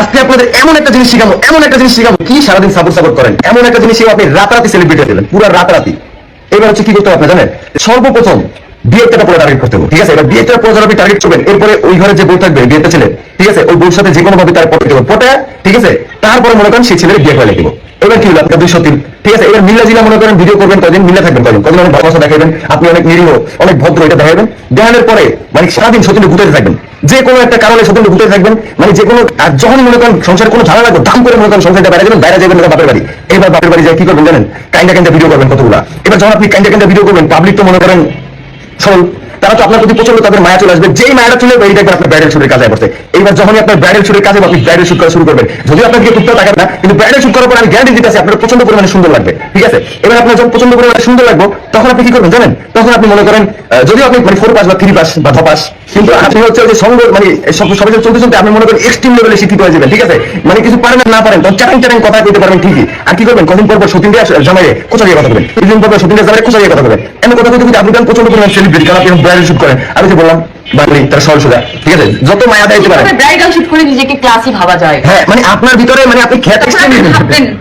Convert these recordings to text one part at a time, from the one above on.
আজকে আপনাদের এমন একটা জিনিস শিখাবো, এমন একটা জিনিস শিখাবো। কি সারাদিন সাপোর্ট সাপোর্ট করেন? এমন একটা জিনিস আপনি রাতারাতি সেলিব্রেট দিলেন পুরো রাতারাতি। এবার হচ্ছে কি করতে হবে আপনি জানেন? সর্বপ্রথম বিয়েটা পুরো টার্গেট করতে হবে, ঠিক আছে? এবার বিয়েটা পুরো আপনি টার্গেট করবেন, এরপরে ওই ঘরে যে বউ থাকবে বিয়েতে ছেলে, ঠিক আছে? ওই বউর সাথে যে কোনো তার পটে দেবো পটে ঠিক আছে? তারপরে মনে করেন সেই ছেলের বিয়ে করে দেবো এবার কি হলো? আপনার দুইশো তিন, ঠিক আছে? এবার মিল্লা জিলা মনে করেন ভিডিও করবেন কদিন মিল্লা থাকবেন কদিন কদিন অনেক ভালোবাসা দেখাবেন আপনি অনেক নিরীহ, অনেক ভদ্র এটা দেখাবেন দেখানোর পরে মানে সারাদিন সতীনে ঘুরতে থাকবেন। যে কোনো একটা কারণে সেদিন ঘুরতে থাকবেন। মানে যে কোনো আর যখন মনে করেন সংসারে কোনো ঝামেলা লাগবে দাম করে মনে করেন সংসারটা বাইরে যাবেন বাইরে যাবেন বাপের বাড়ি। এবার বাপের বাড়ি যায়, কি করবেন জানেন? কাইন্ডা কাইন্ডা ভিডিও করবেন কতগুলা। এবার যখন আপনি কাইন্ডা কাইন্ডা ভিডিও করবেন পাবলিক তো মনে করেন সরল। তারা তো আপনার প্রতি প্রচণ্ড তাদের মায়া চলে আসবে। যেই মায়াটা চলে এই দেখবেন আপনার ব্রাইডাল শুটের কাজে পড়ছে এইবার যখনই আপনার ব্রাইডাল শুটের কাজে আপনি ব্রাইডাল শুট করা শুরু করবেন, যদিও আপনার দিকে টুকটাও তাকাবে না, কিন্তু ব্রাইডাল শুট করার পর আমি গ্যারান্টি দিতেছি আপনার প্রচণ্ড পরিমাণে সুন্দর লাগবে। ঠিক আছে? এবার আপনার যখন প্রচণ্ড পরিমাণে সুন্দর লাগবে, তখন আপনি কি করবেন জানেন? তখন আপনি মনে করেন যদিও আপনি মানে ফোর পাস বা থ্রি পাস বা ধপাস, কিন্তু আপনি হচ্ছে যে সঙ্গ মানে সব, সবাই চলতে চলতে আপনি মনে করেন এক্সট্রিম লেভেলে শিক্ষিত হয়ে যাবেন, ঠিক আছে? মানে কিছু পারেন না পারেন, তখন চ্যাটাং চ্যাটাং কথা কইতে পারবেন ঠিকই। আর কি করবেন? কদিন পর পর সতীন দিয়ে জামাইয়ে কোচা দিয়ে কথা বলবেন? কিছুদিন পর পর সতীন দিয়ে জামাইয়ে কোচা দিয়ে কথা বলবেন? এমন কথা বলতে আপনি প্রচণ্ড পরিমাণ সেলিব্রিটি কারণ আপনি ব্রাইডাল শুট করেন আমি যে বললাম বাঙালি তার সরল সোজা ঠিক আছে? যত মায়া পারেন ব্রাইডাল শুট করে নিজেকে ক্লাসি ভাবা যায়। হ্যাঁ মানে আপনার ভিতরে মানে আপনি খ্যাত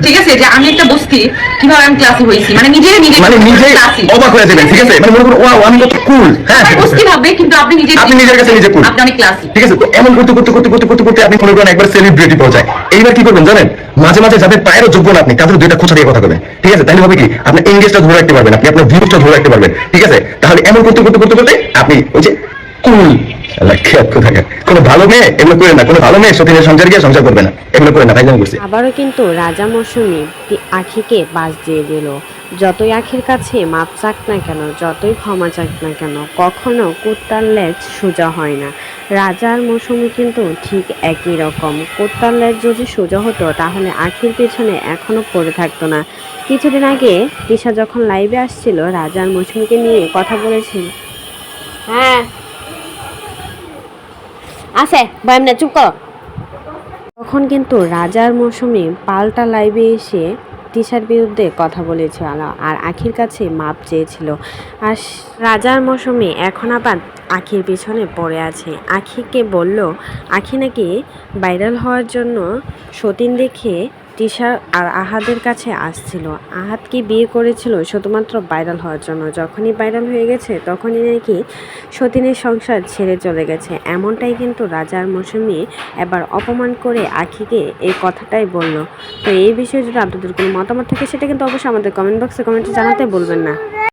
ঠিক আছে যে আমি একটা বস্তি কীভাবে আমি ক্লাসি হয়েছি? মানে নিজের নিজে মানে নিজে অবাক হয়ে যাবেন ঠিক আছে? মানে মনে করুন ওয়াও আমি কত কুল হ্যাঁ বস্তি ভাববে কিন্তু আপনি নিজে আপনি নিজের কাছে নিজে cool। আপনি অনেক ক্লাসি ঠিক আছে তো এমন করতে করতে করতে করতে করতে করতে আপনি মনে করেন একবার সেলিব্রিটি পৌঁছায় এইবার কি করবেন জানেন? মাঝে মাঝে যাদের পায়েরও যোগ্য না আপনি তাদের দুইটা খোঁচা দিয়ে কথা বলবেন। ঠিক আছে তাহলে হবে কি? আপনি এঙ্গেজটা ধরে রাখতে পারবেন আপনি আপনার ভিউজটা ধরে রাখতে পারবেন। ঠিক আছে? তাহলে এমন করতে করতে করতে করতে আপনি ওই যে কুল। থাকে। কোনো ভালো মেয়ে এগুলো করে না কোনো ভালো মেয়ে সতীনের সংসার গিয়ে সংসার করবে না। এগুলো করে না তাই জানি করছি আবারও কিন্তু রাজা মৌসুমী আখিকে বাস দিয়ে দিল। যতই আখির কাছে মাপ চাক না কেন যতই ক্ষমা চাক না কেন কখনো কুত্তার লেজ সোজা হয় না। রাজার মৌসুমী কিন্তু ঠিক একই রকম। কুত্তার লেজ যদি সোজা হতো তাহলে আখির পেছনে এখনও পড়ে থাকতো না। কিছুদিন আগে তিশা যখন লাইভে আসছিল রাজার মৌসুমীকে নিয়ে কথা বলেছিল। হ্যাঁ আছে না চুপ করো। তখন কিন্তু রাজার মৌসুমে পাল্টা লাইভে এসে টিশার বিরুদ্ধে কথা বলেছিল আর আখির কাছে মাপ চেয়েছিল। আর রাজার মৌসুমে এখন আবার আখির পিছনে পড়ে আছে। আখিকে বলল, আখি নাকি ভাইরাল হওয়ার জন্য সতীন দেখে তিশা আর আহাদের কাছে আসছিল। আহাদকে বিয়ে করেছিল শুধুমাত্র ভাইরাল হওয়ার জন্য? যখনই ভাইরাল হয়ে গেছে, তখনই নাকি সতীনের সংসার ছেড়ে চলে গেছে। এমনটাই কিন্তু রাজার মৌসুমি এবার অপমান করে আখিকে এই কথাটাই বলল। তো এই বিষয়ে যদি আপনাদের কোনো মতামত থাকে, সেটা কিন্তু অবশ্যই আমাদের কমেন্ট বক্সে কমেন্টে জানাতে বলবেন না।